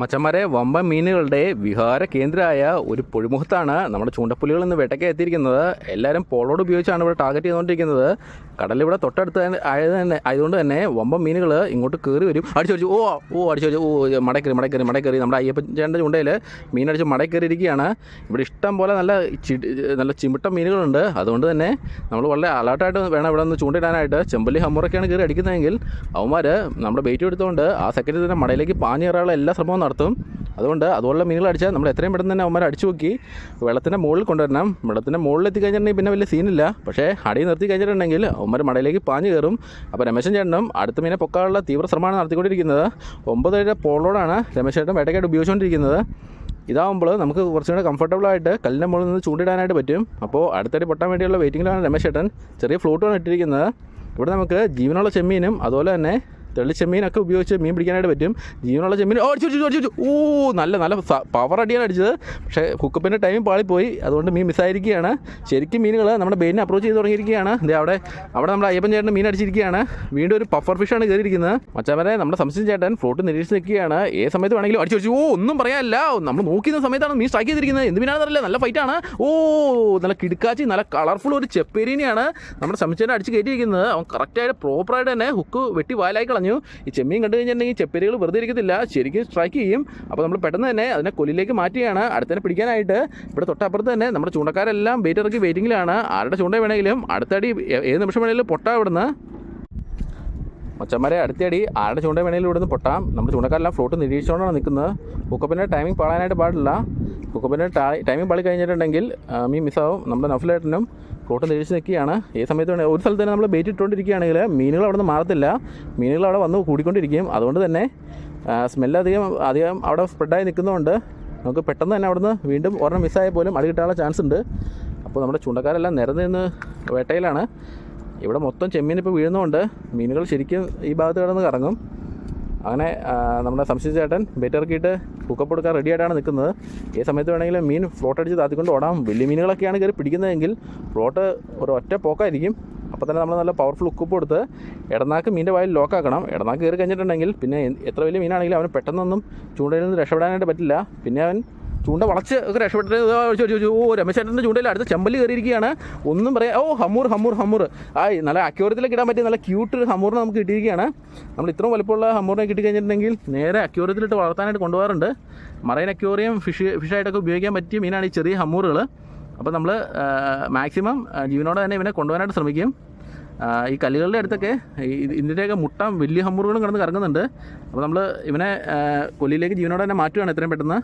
മച്ചന്മാരെ വമ്പൻ മീനുകളുടെ വിഹാര കേന്ദ്രമായ ഒരു പൊഴിമുഖത്താണ് നമ്മുടെ ചൂണ്ടപ്പുലികൾ ഇന്ന് വേട്ടയ്ക്ക് എത്തിയിരിക്കുന്നത്. എല്ലാവരും പോളോട് ഉപയോഗിച്ചാണ് ഇവിടെ ടാർഗറ്റ് ചെയ്തുകൊണ്ടിരിക്കുന്നത്. കടലിവിടെ തൊട്ടടുത്ത് ആയത് തന്നെ ആയതുകൊണ്ട് തന്നെ വമ്പൻ മീനുകൾ ഇങ്ങോട്ട് കയറി വരും. അടിച്ചു അടിച്ചു ഓ ഓ അടിച്ചു അടിച്ചു ഓ മടക്കറി മടക്കറി മടക്കറി നമ്മുടെ അയ്യപ്പൻ ചേട്ടന്റെ ചൂണ്ടയിൽ മീനടിച്ച് മടക്കറി ഇരിക്കുകയാണ് ഇവിടെ ഇഷ്ടം പോലെ നല്ല നല്ല ചിമിട്ട മീനുകളുണ്ട്. അതുകൊണ്ട് തന്നെ നമ്മൾ വളരെ അലർട്ടായിട്ട് വേണം ഇവിടെ നിന്ന് ചൂണ്ടിടാനായിട്ട്. ചെമ്പല്ലി ഹമ്മറൊക്കെയാണ് കയറി അടിക്കുന്നതെങ്കിൽ അവന്മാർ നമ്മുടെ ബെയ്റ്റ് എടുത്തുകൊണ്ട് ആ സെക്കൻഡിൽ തന്നെ മടയിലേക്ക് പാഞ്ഞേറാനുള്ള എല്ലാ ശ്രമവും നടത്തും. അതുകൊണ്ട് അതുപോലുള്ള മീനുകൾ അടിച്ചാൽ നമ്മൾ എത്രയും പെട്ടെന്ന് തന്നെ അവന്മാർ അടിച്ചു നോക്കി വെള്ളത്തിന്റെ മുകളിൽ കൊണ്ടുവരണം. വെള്ളത്തിന്റെ മുകളിൽ എത്തിക്കഴിഞ്ഞിട്ടുണ്ടെങ്കിൽ പിന്നെ വലിയ സീനില്ല പക്ഷേ അടി നിർത്തി കഴിഞ്ഞിട്ടുണ്ടെങ്കിൽ അവന്മാർ മടയിലേക്ക് പാഞ്ഞു കയറും. അപ്പോൾ രമേശൻ ചേട്ടനും അടുത്ത മീനെ പൊക്കാനുള്ള തീവ്ര ശ്രമമാണ് നടത്തിക്കൊണ്ടിരിക്കുന്നത്. ഏഴ് പോളോടാണ് രമേശ് ചേട്ടൻ വേട്ടയ്ക്കായിട്ട് ഉപയോഗിച്ചുകൊണ്ടിരിക്കുന്നത്. ഇതാവുമ്പോൾ നമുക്ക് കുറച്ചും കൂടെ കംഫർട്ടബിൾ ആയിട്ട് കല്ലിന്റെ മുകളിൽ നിന്ന് ചൂണ്ടിടാനായിട്ട് പറ്റും. അപ്പോൾ അടുത്തടി പൊട്ടാൻ വേണ്ടിയുള്ള വെയിറ്റിങ്ങിലാണ് രമേശ് ചേട്ടൻ. ചെറിയ ഫ്ലൂട്ടാണ് ഇട്ടിരിക്കുന്നത്. ഇവിടെ നമുക്ക് ജീവനുള്ള ചെമ്മീനും അതുപോലെ തന്നെ തെള്ളി ചെമ്മീനൊക്കെ ഉപയോഗിച്ച് മീൻ പിടിക്കാനായിട്ട് പറ്റും. ജീവനുള്ള ചെമ്മീൻ. ഓ അടിച്ചു അടിച്ചു അടിച്ചു ഓ നല്ല നല്ല പവർ അടിയാണ് അടിച്ചത്. പക്ഷേ ഹുക്കപ്പിന്റെ ടൈം പാളിപ്പോയി. അതുകൊണ്ട് മീൻ മിസ്സായിരിക്കുകയാണ് ശരിക്കും മീനുകൾ നമ്മുടെ ബെയിനെ അപ്രോച്ച് ചെയ്ത് തുടങ്ങിയിരിക്കുകയാണ്. ഇതേ അവിടെ അവിടെ നമ്മുടെ അയ്യപ്പൻ ചേട്ടൻ മീൻ അടിച്ചിരിക്കുകയാണ്. വീണ്ടും ഒരു പഫർ ഫിഷാണ് കയറിയിരിക്കുന്നത്. മച്ചാമരെ നമ്മുടെ സംശയം ചേട്ടൻ ഫ്ലോട്ട് നിരീക്ഷിച്ച് നിൽക്കുകയാണ്. ഏത് സമയത്ത് വേണമെങ്കിലും അടിച്ചു അടിച്ചു. ഓ ഒന്നും പറയാനില്ല. നമ്മൾ നോക്കുന്ന സമയത്താണ് മീൻ സ്ട്രൈക്ക് ചെയ്തിരിക്കുന്നത്. എന്ത് മീനാണെന്നറിയില്ല നല്ല ഫൈറ്റാണ് ഓ നല്ല കിടുക്കാച്ചി നല്ല കളർഫുൾ ഒരു ചെപ്പേരിനെയാണ് നമ്മുടെ സംശയം അടിച്ച് കയറ്റിയിരിക്കുന്നത്. അവൻ കറക്റ്റായിട്ട് പ്രോപ്പറായിട്ട് തന്നെ ഹുക്ക് വെട്ടി വായലായി കളഞ്ഞു. ഈ ചെമ്മീൻ കണ്ടു കഴിഞ്ഞിട്ടുണ്ടെങ്കിൽ ചെപ്പേരികൾ വെറുതെ ഇരിക്കത്തില്ല. ശരിക്കും സ്ട്രൈക്ക് ചെയ്യും. അപ്പോൾ നമ്മൾ പെട്ടെന്ന് തന്നെ അതിനെ കൊല്ലിലേക്ക് മാറ്റിയാണ് അടുത്തതിനെ പിടിക്കാനായിട്ട് ഇവിടെ തൊട്ടപ്പുറത്ത് തന്നെ നമ്മുടെ ചൂണ്ടക്കാരെല്ലാം വെയിറ്റ് ഇറക്കി വെയിറ്റിങ്ങിലാണ് ആരുടെ ചൂണ്ട വേണമെങ്കിലും അടുത്തടി ഏത് നിമിഷം വേണമെങ്കിലും പൊട്ടാ ഇവിടുന്ന്. മച്ചന്മാരെ അടുത്തടി ആരുടെ ചൂണ്ട വേണമെങ്കിലും ഇവിടുന്ന് പൊട്ടാം. നമ്മുടെ ചൂണ്ടക്കാരെല്ലാം ഫ്ലോട്ട് നിരീക്ഷിച്ചുകൊണ്ടാണ് നിൽക്കുന്നത് ഹുക്കപ്പിന്റെ ടൈമിംഗ് പാളാനായിട്ട് പാടില്ല. ഹുക്കപ്പിന്റെ ടൈമിംഗ് പാളി കഴിഞ്ഞിട്ടുണ്ടെങ്കിൽ മീൻ മിസ്സാവും നമ്മുടെ നഫലേട്ടനും ഫ്ലോട്ട് നിരീക്ഷിച്ച് നിൽക്കുകയാണ്. ഈ സമയത്ത് ഒരു സ്ഥലത്ത് തന്നെ നമ്മൾ ബേറ്റ് ഇട്ടുകൊണ്ടിരിക്കുകയാണെങ്കിൽ മീനുകൾ അവിടെ നിന്ന് മാറത്തില്ല. മീനുകൾ അവിടെ വന്ന് കൂടിക്കൊണ്ടിരിക്കും. അതുകൊണ്ട് തന്നെ സ്മെല്ല് അധികം അവിടെ സ്പ്രെഡായി നിൽക്കുന്നതുകൊണ്ട് നമുക്ക് പെട്ടെന്ന് തന്നെ അവിടുന്ന് വീണ്ടും ഒരെണ്ണം മിസ്സായാൽ പോലും അടി കിട്ടാനുള്ള ചാൻസ് ഉണ്ട്. അപ്പോൾ നമ്മുടെ ചൂണ്ടക്കാരെല്ലാം നിരന്ന് നിന്ന് വേട്ടയിലാണ്. ഇവിടെ മൊത്തം ചെമ്മീൻ ഇപ്പോൾ വീഴുന്നതുകൊണ്ട് മീനുകൾ ശരിക്കും ഈ ഭാഗത്ത് കിടന്ന് കറങ്ങും. അങ്ങനെ നമ്മുടെ സംശയ ചേട്ടൻ ബെറ്റ് ഇറക്കിയിട്ട് കുക്കപ്പ് എടുക്കാൻ റെഡി ആയിട്ടാണ് നിൽക്കുന്നത്. ഈ സമയത്ത് വേണമെങ്കിലും മീൻ ഫ്ലോട്ട് അടിച്ച് താത്തിക്കൊണ്ട് ഓടാം. വലിയ മീനുകളൊക്കെയാണ് കയറി പിടിക്കുന്നതെങ്കിൽ ഫ്ലോട്ട് ഒരു ഒറ്റ പോക്കായിരിക്കും. അപ്പോൾ തന്നെ നമ്മൾ നല്ല പവർഫുൾ ഉക്കപ്പ് കൊടുത്ത് ഇടനാക്ക് മീന്റെ വായിൽ ലോക്കാക്കണം ഇടനാക്ക് കയറി കഴിഞ്ഞിട്ടുണ്ടെങ്കിൽ പിന്നെ എത്ര വലിയ മീനാണെങ്കിലും അവന് പെട്ടെന്നൊന്നും ചൂണ്ടയിൽ നിന്ന് രക്ഷപ്പെടാനായിട്ട് പറ്റില്ല. പിന്നെ അവൻ ചൂണ്ട വളച്ച് ഒക്കെ രക്ഷപ്പെട്ട് ഓ രമേശേട്ടന്റെ ചൂണ്ടയിൽ അടുത്ത ചെമ്പല്ലി കയറിയിരിക്കുകയാണ്. ഒന്നും പറയാം ഓ ഹമ്മൂർ ഹമ്മൂർ ഹമ്മൂർ ആ നല്ല അക്യൂറത്തിലേക്ക് ഇടാൻ പറ്റിയ നല്ല ക്യൂട്ട് ഒരു ഹമ്മൂറിനെ നമുക്ക് കിട്ടിയിരിക്കുകയാണ്. നമ്മൾ ഇത്രയും വലുപ്പമുള്ള കിട്ടി കിട്ടിക്കഴിഞ്ഞിട്ടുണ്ടെങ്കിൽ നേരെ അക്യൂറത്തിലിട്ട് വളർത്താനായിട്ട് കൊണ്ടുപോകാറുണ്ട്. മറൈൻ അക്യൂറിയം ഫിഷ് ഫിഷായിട്ടൊക്കെ ഉപയോഗിക്കാൻ പറ്റിയ മീനാണ് ഈ ചെറിയ ഹമ്മൂറുകൾ അപ്പോൾ നമ്മൾ മാക്സിമം ജീവനോടെ തന്നെ ഇവനെ കൊണ്ടുപോകാനായിട്ട് ശ്രമിക്കും. ഈ കല്ലുകളുടെ അടുത്തൊക്കെ ഇതിന്റെയൊക്കെ മുട്ട വലിയ ഹമ്മൂറുകളും കിടന്ന് കറങ്ങുന്നുണ്ട്. അപ്പോൾ നമ്മൾ ഇവനെ കൊല്ലിയിലേക്ക് ജീവനോടെ തന്നെ മാറ്റുകയാണ് എത്രയും പെട്ടെന്ന്.